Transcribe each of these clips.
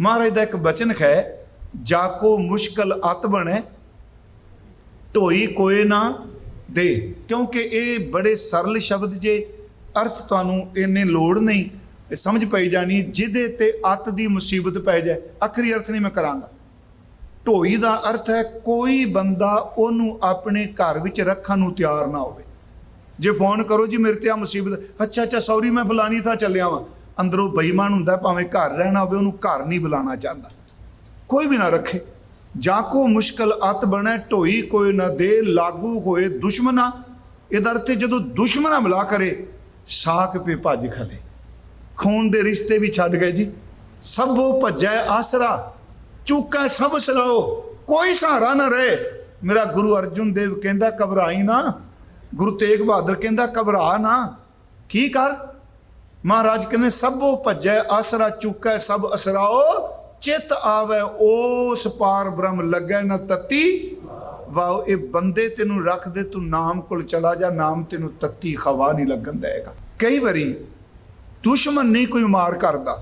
ਮਹਾਰਾਜ ਦਾ ਇੱਕ ਬਚਨ ਹੈ ਜਾਕੋ ਮੁਸ਼ਕਲ ਅਤ ਬਣੇ ਢੋਈ ਕੋਏ ਨਾ ਦੇ। ਕਿਉਂਕਿ ਇਹ ਬੜੇ ਸਰਲ ਸ਼ਬਦ ਜੇ, ਅਰਥ ਤੁਹਾਨੂੰ ਇੰਨੇ ਲੋੜ ਨਹੀਂ, ਇਹ ਸਮਝ ਪਈ ਜਾਣੀ, ਜਿਹਦੇ ਤੇ ਅਤ ਦੀ ਮੁਸੀਬਤ ਪੈ ਜਾਏ। ਆਖਰੀ ਅਰਥ ਨਹੀਂ ਮੈਂ ਕਰਾਂਗਾ। ਢੋਈ ਦਾ ਅਰਥ ਹੈ, ਕੋਈ ਬੰਦਾ ਉਹਨੂੰ ਆਪਣੇ ਘਰ ਵਿੱਚ ਰੱਖਣ ਨੂੰ ਤਿਆਰ ਨਾ ਹੋਵੇ। ਜੇ ਫੋਨ ਕਰੋ ਜੀ, ਮੇਰੇ ਤੇ ਆ ਮੁਸੀਬਤ, ਅੱਛਾ ਅੱਛਾ ਸੌਰੀ ਮੈਂ ਫਲਾਨੀ ਥਾਂ ਚੱਲਿਆ ਵਾਂ। ਅੰਦਰੋਂ ਬੇਈਮਾਨ ਹੁੰਦਾ ਭਾਵੇਂ ਘਰ ਰਹਿਣਾ ਹੋਵੇ, ਉਹਨੂੰ ਘਰ ਨਹੀਂ ਬੁਲਾਉਣਾ ਚਾਹੁੰਦਾ। ਕੋਈ ਵੀ ਨਾ ਰੱਖੇ। ਜਾਂ ਕੋ ਮੁਸ਼ਕਲ ਅਤ ਬਣੇ, ਢੋਈ ਕੋਈ ਨਾ ਦੇ, ਲਾਗੂ ਹੋਏ ਦੁਸ਼ਮਨਾ। ਇਹਦਾ ਅਰਥ ਹੈ, ਜਦੋਂ ਦੁਸ਼ਮਨਾ ਮਿਲਾ ਕਰੇ, ਸਾਕ ਪੇ ਭੱਜ ਖਲੇ ਖੂਨ ਦੇ ਰਿਸ਼ਤੇ ਵੀ ਛੱਡ ਗਏ ਜੀ। ਸਭੋ ਭੱਜੈ ਆਸਰਾ। ਚੁੱਕਾ ਸਭ ਸਲਾਓ। ਕੋਈ ਸਹਾਰਾ ਨਾ ਰਹੇ। ਮੇਰਾ ਗੁਰੂ ਅਰਜੁਨ ਦੇਵ ਕਹਿੰਦਾ, ਘਬਰਾਈ ਨਾ। ਗੁਰੂ ਤੇਗ ਬਹਾਦਰ ਕਹਿੰਦਾ, ਘਬਰਾ ਨਾ। ਕੀ ਕਰ? ਮਹਾਰਾਜ ਕਹਿੰਦੇ, ਸਭੋ ਭੱਜੈ, ਆਸਰਾ ਚੁੱਕੈ, ਸਭ ਅਸਰਾਓ, ਚਿਤ ਆਵੇ ਉਸ ਪਾਰ ਬ੍ਰਹਮ ਲੱਗੈ ਨਾ ਤਤੀ। ਵਾਓ, ਇਹ ਬੰਦੇ ਤੈਨੂੰ ਰੱਖ ਦੇ, ਤੂੰ ਨਾਮ ਕੋਲ ਚਲਾ ਜਾ, ਨਾਮ ਤੈਨੂੰ ਤੱਤੀ ਖਵਾ ਨਹੀਂ ਲੱਗਣ ਦੇਗਾ ਕਈ ਵਾਰੀ ਦੁਸ਼ਮਣ ਨਹੀਂ ਕੋਈ ਮਾਰ ਕਰਦਾ,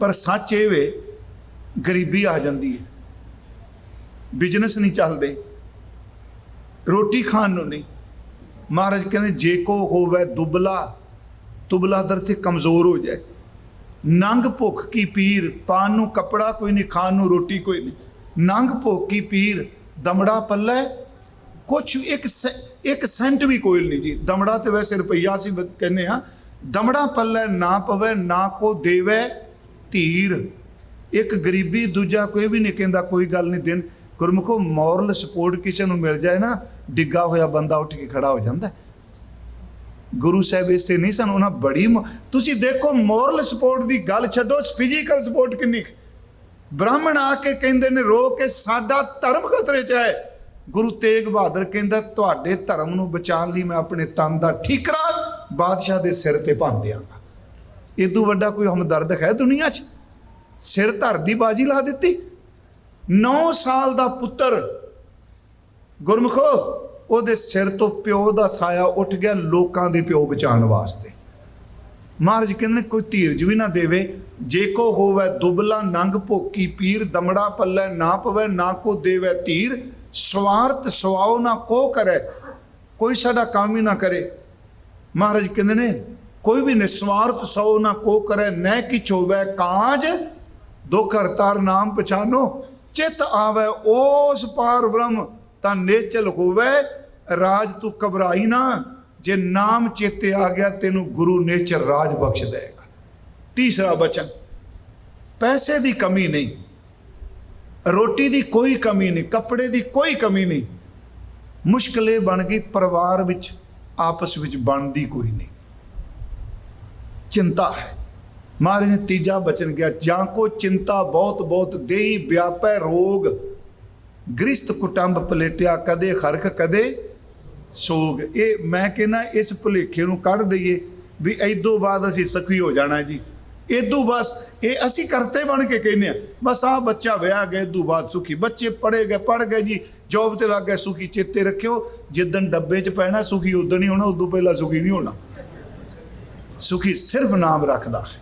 ਪਰ ਸੱਚ ਇਹ ਵੇ, ਗਰੀਬੀ ਆ ਜਾਂਦੀ ਹੈ। ਬਿਜ਼ਨਸ ਨਹੀਂ ਚੱਲਦੇ, ਰੋਟੀ ਖਾਣ ਨੂੰ ਨਹੀਂ। ਮਹਾਰਾਜ ਕਹਿੰਦੇ, ਜੇ ਕੋ ਹੋਵੇ ਦੁਬਲਾ ਤੁਬਲਾ ਦਰ ਤੇ ਕਮਜ਼ੋਰ ਹੋ ਜਾਏ। ਨੰਗ ਭੁੱਖ ਕੀ ਪੀਰ, ਪਾਨ ਨੂੰ ਕਪੜਾ ਕੋਈ ਨਹੀਂ, ਖਾਣ ਨੂੰ ਰੋਟੀ ਕੋਈ ਨਹੀਂ। ਨੰਗ ਭੁੱਖ ਕੀ ਪੀਰ, ਦਮੜਾ ਪੱਲੇ, ਕੁਛ ਇੱਕ ਸ- ਇੱਕ ਸੈਂਟ ਵੀ ਕੋਈ ਨਹੀਂ ਜੀ। ਦਮੜਾ ਤੇ ਵੈਸੇ ਰੁਪਈਆ ਸੀ ਕਹਿੰਦੇ ਆ ਦਮੜਾ ਪੱਲੇ ਨਾ ਪਵੇ, ਨਾ ਕੋ ਦੇਵੇ ਧੀਰ। ਇੱਕ ਗਰੀਬੀ ਦੂਜਾ ਕੋਈ ਵੀ ਨਹੀਂ ਕਹਿੰਦਾ, ਕੋਈ ਗੱਲ ਨਹੀਂ ਦਿਨ ਗੁਰਮੁਖੋ ਮੋਰਲ ਸਪੋਰਟ ਕਿਸੇ ਨੂੰ ਮਿਲ ਜਾਏ ਨਾ, ਡਿੱਗਾ ਹੋਇਆ ਬੰਦਾ ਉੱਠ ਕੇ ਖੜਾ ਹੋ ਜਾਂਦਾ। ਗੁਰੂ ਸਾਹਿਬ ਇਸੇ ਨਹੀਂ ਸਨ, ਉਹਨਾਂ ਬੜੀ ਤੁਸੀਂ ਦੇਖੋ ਮੋਰਲ ਸਪੋਰਟ ਦੀ ਗੱਲ ਛੱਡੋ ਫਿਜ਼ੀਕਲ ਸਪੋਰਟ ਕਿੰਨੀ ਬ੍ਰਾਹਮਣ ਆ ਕੇ ਕਹਿੰਦੇ ਨੇ, ਰੋ ਕੇ ਸਾਡਾ ਧਰਮ ਖਤਰੇ 'ਚ ਹੈ। ਗੁਰੂ ਤੇਗ ਬਹਾਦਰ ਕਹਿੰਦਾ, ਤੁਹਾਡੇ ਧਰਮ ਨੂੰ ਬਚਾਉਣ ਲਈ ਮੈਂ ਆਪਣੇ ਤਨ ਦਾ ਠੀਕਰਾ ਬਾਦਸ਼ਾਹ ਦੇ ਸਿਰ ਤੇ ਭੰਨ ਦਿਆਂਗਾ। ਇਦੋਂ ਵੱਡਾ ਕੋਈ ਹਮਦਰਦ ਹੈ ਦੁਨੀਆ 'ਚ? ਸਿਰ ਧਰ ਦੀ ਬਾਜੀ ਲਾ ਦਿੱਤੀ। 9 ਸਾਲ ਦਾ ਪੁੱਤਰ, ਗੁਰਮਖੋ ਉਹਦੇ ਸਿਰ ਤੋਂ ਪਿਓ ਦਾ ਸਾਇਆ ਉੱਠ ਗਿਆ ਲੋਕਾਂ ਦੇ ਪਿਓ ਬਚਾਉਣ ਵਾਸਤੇ। ਮਹਾਰਾਜ ਕਹਿੰਦੇ ਨੇ, ਕੋਈ ਧੀਰਜ ਵੀ ਨਾ ਦੇਵੇ। ਜੇ ਕੋ ਹੋਵੇ ਦੁਬਲਾ, ਨੰਗ ਭੋਕੀ ਪੀਰ, ਦਮੜਾ ਪੱਲੇ ਨਾ ਪਵੇ, ਨਾ ਕੋ ਦੇਵੇ ਧੀਰ ਸਵਾਰਥ ਸਵਾਉ ਨਾ ਕੋ ਕਰੇ, ਕੋਈ ਸਾਡਾ ਕੰਮ ਹੀ ਨਾ ਕਰੇ। ਮਹਾਰਾਜ ਕਹਿੰਦੇ ਨੇ, ਕੋਈ ਵੀ ਨਿਸਵਾਰਥ ਸੋ ਨਾ ਕੋ ਕਰੇ ਨੈ ਕਿਛ ਹੋਵੇ ਕਾਜ। ਦੁਖ ਹਰਤਾਰ ਨਾਮ ਪਛਾਨੋ, ਚਿਤ ਆਵੇ ਉਸ ਪਾਰ ਬ੍ਰਹਮ, ਤਾਂ ਨੇਚਲ ਹੋਵੇ। ਰਾਜ ਤੂੰ ਘਬਰਾਈ ਨਾ, ਜੇ ਨਾਮ ਚੇਤੇ ਆ ਗਿਆ, ਤੈਨੂੰ ਗੁਰੂ ਨੇਚਰ ਰਾਜ ਬਖਸ਼ ਦੇਗਾ ਤੀਸਰਾ ਬਚਨ, ਪੈਸੇ ਦੀ ਕਮੀ ਨਹੀਂ, ਰੋਟੀ ਦੀ ਕੋਈ ਕਮੀ ਨਹੀਂ, ਕੱਪੜੇ ਦੀ ਕੋਈ ਕਮੀ ਨਹੀਂ, ਮੁਸ਼ਕਲ ਬਣ ਗਈ, ਪਰਿਵਾਰ ਵਿੱਚ, ਆਪਸ ਵਿੱਚ ਬਣਦੀ ਕੋਈ ਨਹੀਂ। ਚਿੰਤਾ ਹੈ। ਮਹਾਰਾਜ ਨੇ ਤੀਜਾ ਬਚਨ ਗਿਆ ਜਾਂ ਕੋ ਚਿੰਤਾ ਬਹੁਤ ਬਹੁਤ ਦੇਈ ਵਿਆਪੈ ਰੋਗ, ਗ੍ਰਿਸਤ ਕੁਟੰਬ ਪਲੇਟਿਆ, ਕਦੇ ਖਰਕ ਕਦੇ ਸੋਗ। ਇਹ ਮੈਂ ਕਹਿੰਦਾ ਇਸ ਭੁਲੇਖੇ ਨੂੰ ਕੱਢ ਦਈਏ ਵੀ ਐਦੋਂ ਬਾਅਦ ਅਸੀਂ ਸਖੀ ਹੋ ਜਾਣਾ ਜੀ। ਇਦੋਂ ਬਸ ਇਹ ਅਸੀਂ ਕਰਤੇ ਬਣ ਕੇ ਕਹਿੰਦੇ ਆ। ਬਸ ਆ ਬੱਚਾ ਵਿਆਹ ਗਿਆ ਇਦੋਂ ਬਾਅਦ ਸੁਖੀ। ਬੱਚੇ ਪੜੇ ਗਏ ਪੜ ਗਏ ਜੀ। ਜੋਬ ਤੇ ਲੱਗ ਗਏ, ਸੁਖੀ ਚੇਤੇ ਰੱਖਿਓ। ਜਿੱਦਣ ਡੱਬੇ 'ਚ ਪੈਣਾ, ਸੁਖੀ ਉਦੋਂ ਹੀ ਹੋਣਾ ਉਦੋਂ ਪਹਿਲਾਂ ਸੁਖੀ ਨਹੀਂ ਹੋਣਾ। ਸੁਖੀ ਸਿਰਫ ਨਾਮ ਰੱਖਦਾ। ਹੈ